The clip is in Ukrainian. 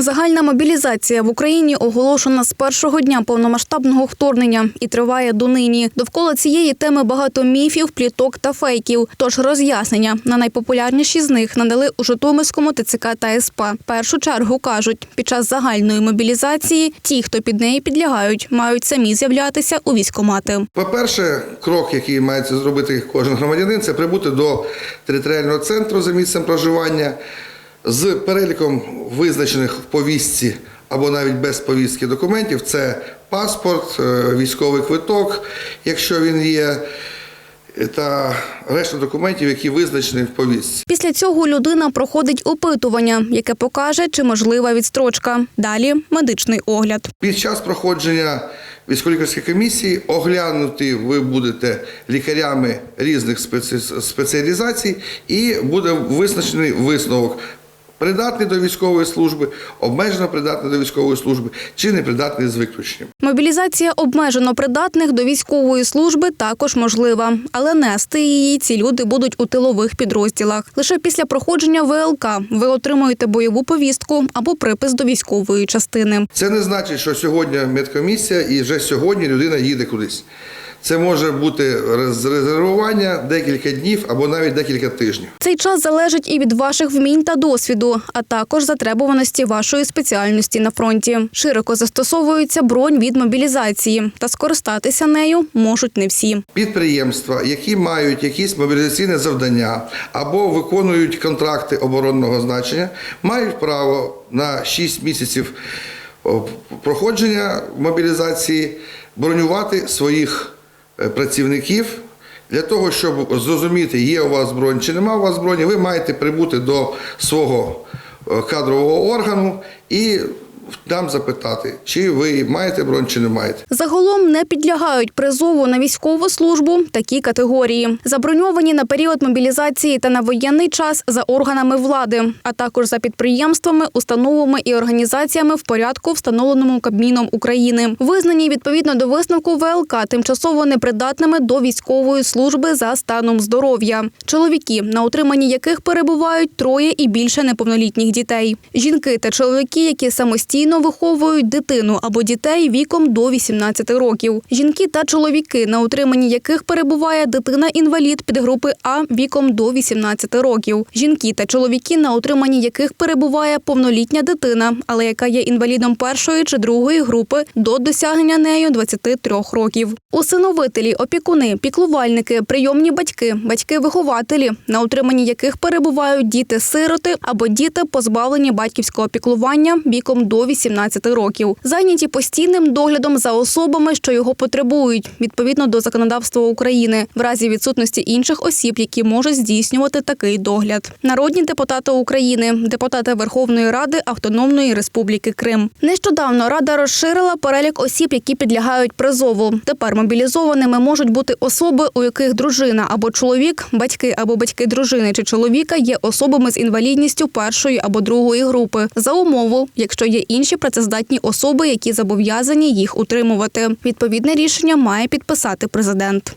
Загальна мобілізація в Україні оголошена з першого дня повномасштабного вторгнення і триває донині. Довкола цієї теми багато міфів, пліток та фейків. Тож роз'яснення на найпопулярніші з них надали у Житомирському ТЦК та СП. Першу чергу кажуть, під час загальної мобілізації ті, хто під неї підлягають, мають самі з'являтися у військкомати. По-перше, крок, який має зробити кожен громадянин, це прибути до територіального центру за місцем проживання з переліком визначених в повістці або навіть без повістки документів. Це паспорт, е, військовий квиток, якщо він є, та решта документів, які визначені в повістці. Після цього людина проходить опитування, яке покаже, чи можлива відстрочка. Далі медичний огляд. Під час проходження військово-лікарської комісії оглянути ви будете лікарями різних спеці- спеціалізацій і буде визначений висновок. Придатний до військової служби, обмежено придатний до військової служби чи непридатний з виключенням. Мобілізація обмежено придатних до військової служби також можлива, але нести її ці люди будуть у тилових підрозділах. Лише після проходження ВЛК ви отримуєте бойову повістку або припис до військової частини. Це не значить, що сьогодні медкомісія і вже сьогодні людина їде кудись. Це може бути резервування декілька днів або навіть декілька тижнів. Цей час залежить і від ваших вмінь та досвіду, а також затребуваності вашої спеціальності на фронті. Широко застосовується бронь від мобілізації, та скористатися нею можуть не всі. Підприємства, які мають якісь мобілізаційне завдання або виконують контракти оборонного значення, мають право на 6 місяців проходження мобілізації бронювати своїх е, працівників. Для того, щоб зрозуміти, є у вас бронь чи нема у вас броні, ви маєте прибути до свого е, кадрового органу і там запитати, чи ви маєте бронь, чи не маєте. Загалом не підлягають призову на військову службу такі категорії, заброньовані на період мобілізації та на воєнний час за органами влади, а також за підприємствами, установами і організаціями в порядку, встановленому Кабміном України, визнані відповідно до висновку ВЛК тимчасово непридатними до військової служби за станом здоров'я. Чоловіки, на утриманні яких перебувають троє і більше неповнолітніх дітей, жінки та чоловіки, які самостійно виховують дитину або дітей віком до 18 років. Жінки та чоловіки, на утриманні яких перебуває дитина-інвалід підгрупи А віком до 18 років. Жінки та чоловіки, на утриманні яких перебуває повнолітня дитина, але яка є інвалідом першої чи другої групи до досягнення нею 23 років. Усиновителі, опікуни, піклувальники, прийомні батьки, батьки-вихователі, на утриманні яких перебувають діти-сироти або діти, позбавлені батьківського піклування віком до 18 років, зайняті постійним доглядом за особами, що його потребують, відповідно до законодавства України, в разі відсутності інших осіб, які можуть здійснювати такий догляд. Народні депутати України, депутати Верховної Ради Автономної Республіки Крим. Нещодавно рада розширила перелік осіб, які підлягають призову. Тепер мобілізованими можуть бути особи, у яких дружина або чоловік, батьки або батьки дружини чи чоловіка є особами з інвалідністю першої або другої групи за умову, якщо є інші працездатні особи, які зобов'язані їх утримувати. Відповідне рішення має підписати президент.